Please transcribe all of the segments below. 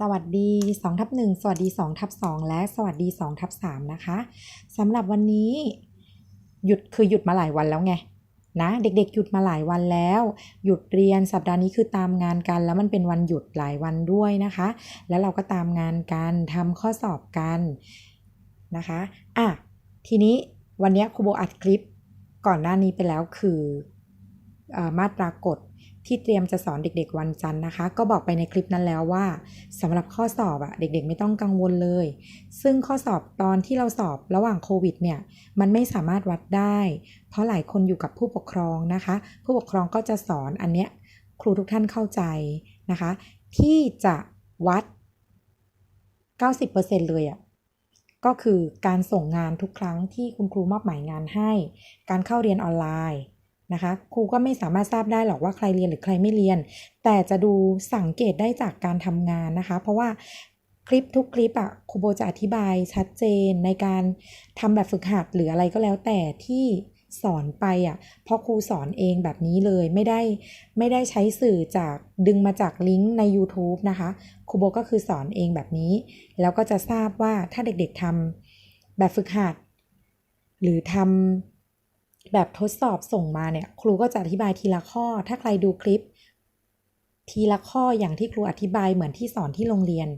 สวัสดี2ทับ1สวัสดี2ทับ2และสวัสดี2ทับ3นะคะสำหรับวันนี้ หยุดคือหยุดมาหลายวันแล้วไงนะเด็กๆ หยุดมาหลายวันแล้ว หยุดเรียนสัปดาห์นี้คือตามงานกัน แล้วมันเป็นวันหยุดหลายวันด้วยนะคะ แล้วเราก็ตามงานกันทำข้อสอบกันนะคะอะทีนี้วันนี้ครูโบอัดคลิปก่อนหน้านี้ไปแล้วคืออามาตรากฎ ที่เตรียมจะสอนเด็ก ๆ วันจันทร์นะคะ ก็บอกไปในคลิปนั้นแล้วว่าสำหรับข้อสอบอะเด็ก ๆ ไม่ต้องกังวลเลย ซึ่งข้อสอบตอนที่เราสอบระหว่างโควิดเนี่ยมันไม่สามารถวัดได้ เพราะหลายคนอยู่กับผู้ปกครองนะคะ ผู้ปกครองก็จะสอนอันเนี้ยครูทุกท่านเข้าใจนะคะ ที่จะวัด 90%เลยอะก็คือการส่งงานทุกครั้งที่คุณครูมอบหมายงานให้ การเข้าเรียนออนไลน์ นะคะครูก็ไม่สามารถทราบได้หรอกว่าใครเรียนหรือใครไม่เรียน แต่จะดูสังเกตได้จากการทำงานนะคะ เพราะว่าคลิปทุกคลิปอะครูโบจะอธิบายชัดเจนในการทำแบบฝึกหัดหรืออะไรก็แล้วแต่ที่สอนไปอะเพราะครูสอนเองแบบนี้เลยไม่ได้ไม่ได้ใช้สื่อจากดึงมาจากลิงก์ใน YouTube นะคะครูโบก็คือสอนเองแบบนี้ แล้วก็จะทราบว่าถ้าเด็กๆทำแบบฝึกหัด หรือทำ แบบทดสอบส่งมาเนี่ย ครูก็จะอธิบายทีละข้อ ถ้าใครดูคลิป ทีละข้ออย่างที่ครูอธิบายเหมือนที่สอนที่โรงเรียน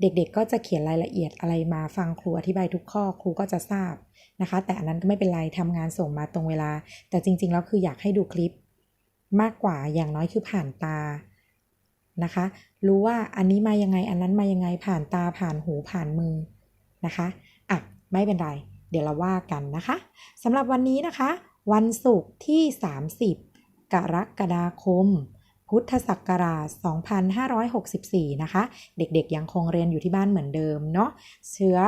เด็กๆก็จะเขียนรายละเอียดอะไรมาฟังครูอธิบายทุกข้อครูก็จะทราบนะคะ แต่อันนั้นก็ไม่เป็นไรทำงานส่งมาตรงเวลา แต่จริงๆแล้วคืออยากให้ดูคลิป มากกว่าอย่างน้อยคือผ่านตานะคะ รู้ว่าอันนี้มายังไงอันนั้นมายังไงผ่านตาผ่านหูผ่านมือนะคะอะไม่เป็นไร เดี๋ยวเราว่ากันนะคะสำหรับวันนี้นะคะ วันศุกร์ที่ 30 กรกฎาคม พุทธศักราช 2564 นะคะ เด็กๆยังคงเรียนอยู่ที่บ้านเหมือนเดิมเนาะเชื้อ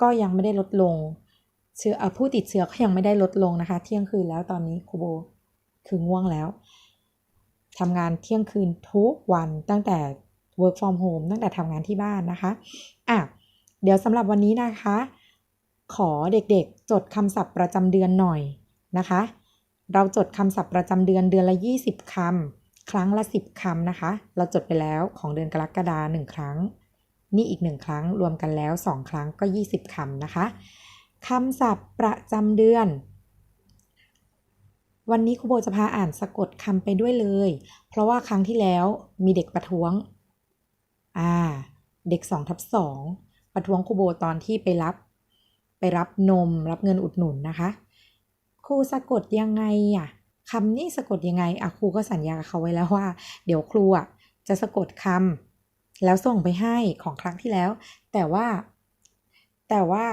ก็ยังไม่ได้ลดลงเชื้อผู้ติดเชื้อก็ยังไม่ได้ลดลงนะคะ เที่ยงคืนแล้วตอนนี้ครูโบคือง่วงแล้วทำงานเที่ยงคืนทุกวันตั้งแต่ work from home ตั้งแต่ทำงานที่บ้านนะคะอะเดี๋ยวสำหรับวันนี้นะคะ ขอเด็กๆ จดคำศัพท์ประจำเดือนหน่อยนะคะ เราจดคำศัพท์ประจำเดือนเดือนละ 20คำครั้งละ 10คำนะคะ เราจดไปแล้วของเดือนกรกฎาหนึ่งครั้ง นี่อีกหนึ่งครั้งรวมกันแล้ว 2 ครั้งก็ 20คำนะคะคำศัพท์ประจำเดือน วันนี้ครูโบจะพาอ่านสะกดคำไปด้วยเลย เพราะว่าครั้งที่แล้วมีเด็กประท้วง อ่า เด็ก2ทับ2ประท้วงครูโบตอนที่ไปรับ ไปรับนมรับเงินอุดหนุนนะคะ ครูสะกดยังไงอะคำนี้สะกดยังไงอะครูก็สัญญากับเขาไว้แล้วว่า เดี๋ยวครูอะจะสะกดคำแล้วส่งไปให้ของครั้งที่แล้ว แต่ว่า แต่ว่า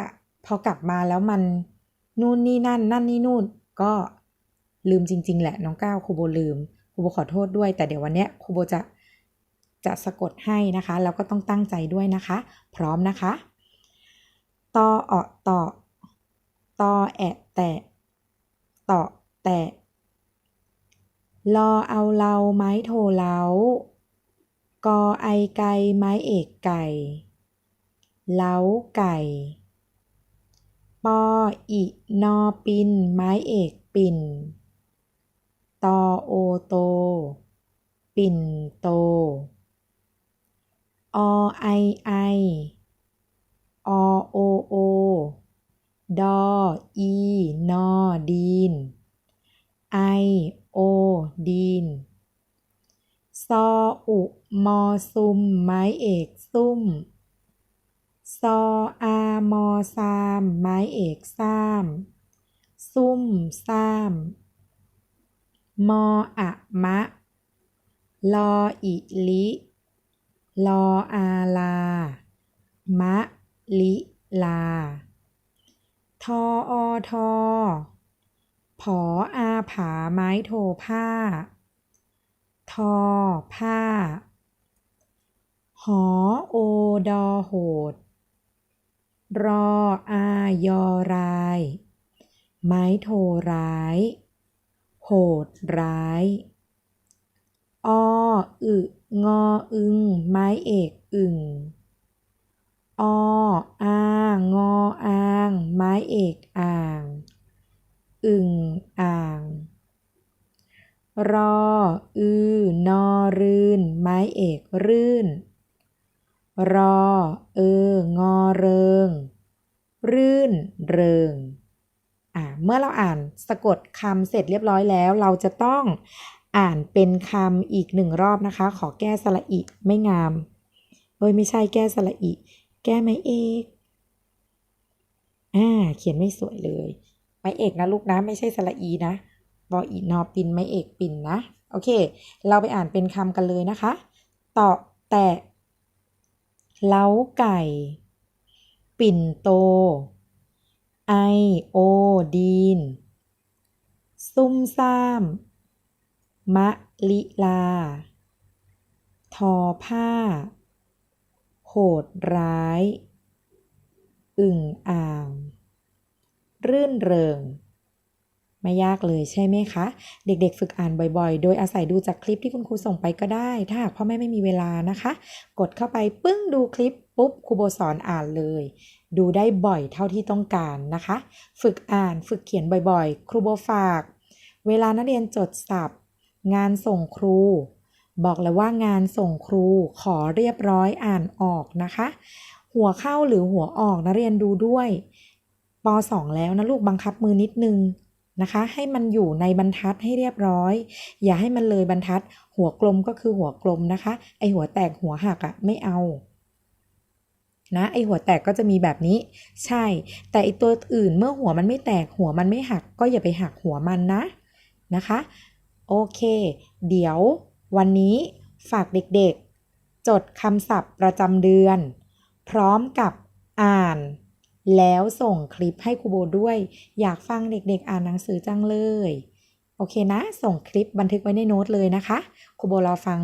พอกลับมาแล้วมันนู่นนี่นั่น นั่นนี่นู่นก็ลืมจริง ๆ แหละน้องก้าวครูโบลืมครูโบขอโทษด้วย แต่เดี๋ยววันเนี้ยครูโบจะจะสะกดให้นะคะ แล้วก็ต้องตั้งใจด้วยนะคะ พร้อมนะคะ ตอเอตอตอแอะแตะตอแตะรอเอาเราไม้โทเล้ากอไอไก่ไม้เอกไก่ เล้าไก่ ปออินอปินไม้เอกปิ่น ตอโอโต ปิ่นโต อไอไอ อโอโอ ดอ อีนอดีน ไอ โอ ดีน ซออุ มอซุม ไม้เอกซุ่ม ซออา มอซาม ไม้เอกซ้ามซุ่มซ้าม มออะมะ ลออิลิ ลออาลามะ ลิลา ทออทอผออาผาไม้โทผ้า ทอผ้า หอโอดอโหด รออายอราย ไม้โทร้าย โหดร้าย ออึงออึง ไม้เอกอึ่ง ออางออาง ไม้เอกอ่าง อึ่งอ่าง รอ อือนอรื่น ไม้เอกรื่น รอ เออ งอเริง รื่นเริง อ่าเมื่อเราอ่านสะกดคำเสร็จเรียบร้อยแล้ว เราจะต้องอ่านเป็นคำอีกหนึ่งรอบนะคะ ขอแก้สระอิไม่งามเอ้ยไม่ใช่แก้สระอิ แก้ไม่เอกอ่า เขียนไม่สวยเลย ไม่เอกนะลูกนะ ไม่ใช่สระอีนะบออีนอปินไม่เอกปินนะ โอเค เราไปอ่านเป็นคำกันเลยนะคะต่อแตะเล้าไก่ ปิ่นโต ไอโอดีน ซุ่มซ่าม มะลิลา ทอผ้า หดร้าย อึ่งอ่าง รื่นเริง ไม่ยากเลยใช่ไหมคะ เด็กๆ ฝึกอ่านบ่อยๆ โดยอาศัยดูจากคลิปที่คุณครูส่งไปก็ได้ ถ้าหากพ่อแม่ไม่มีเวลานะคะ กดเข้าไปปึ้งดูคลิปปุ๊บครูโบสอนอ่านเลย ดูได้บ่อยเท่าที่ต้องการนะคะ ฝึกอ่านฝึกเขียนบ่อยๆ ครูโบฝาก เวลานักเรียนจดศัพท์งานส่งครู บอกเลยว่างานส่งครูขอเรียบร้อยอ่านออกนะคะ หัวเข้าหรือหัวออกนักเรียนดูด้วยป .2 แล้วนะลูกบังคับมือนิดนึงนะคะ ให้มันอยู่ในบรรทัดให้เรียบร้อย อย่าให้มันเลยบรรทัด หัวกลมก็คือหัวกลมนะคะ ไอหัวแตกหัวหักอะไม่เอานะไอหัวแตกก็จะมีแบบนี้ ใช่ แต่ไอตัวอื่นเมื่อหัวมันไม่แตกหัวมันไม่หัก ก็อย่าไปหักหัวมันนะนะคะ โอเค เดี๋ยว วันนี้ฝากเด็กๆ จดคำศัพท์ประจำเดือน พร้อมกับอ่าน แล้วส่งคลิปให้ครูโบด้วย อยากฟังเด็กๆ อ่านหนังสือจังเลย โอเคนะ ส่งคลิปบันทึกไว้ในโน้ตเลยนะคะครูโบรอฟัง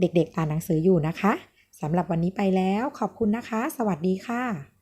เด็กๆ อ่านหนังสืออยู่นะคะสำหรับวันนี้ไปแล้วขอบคุณนะคะ สวัสดีค่ะ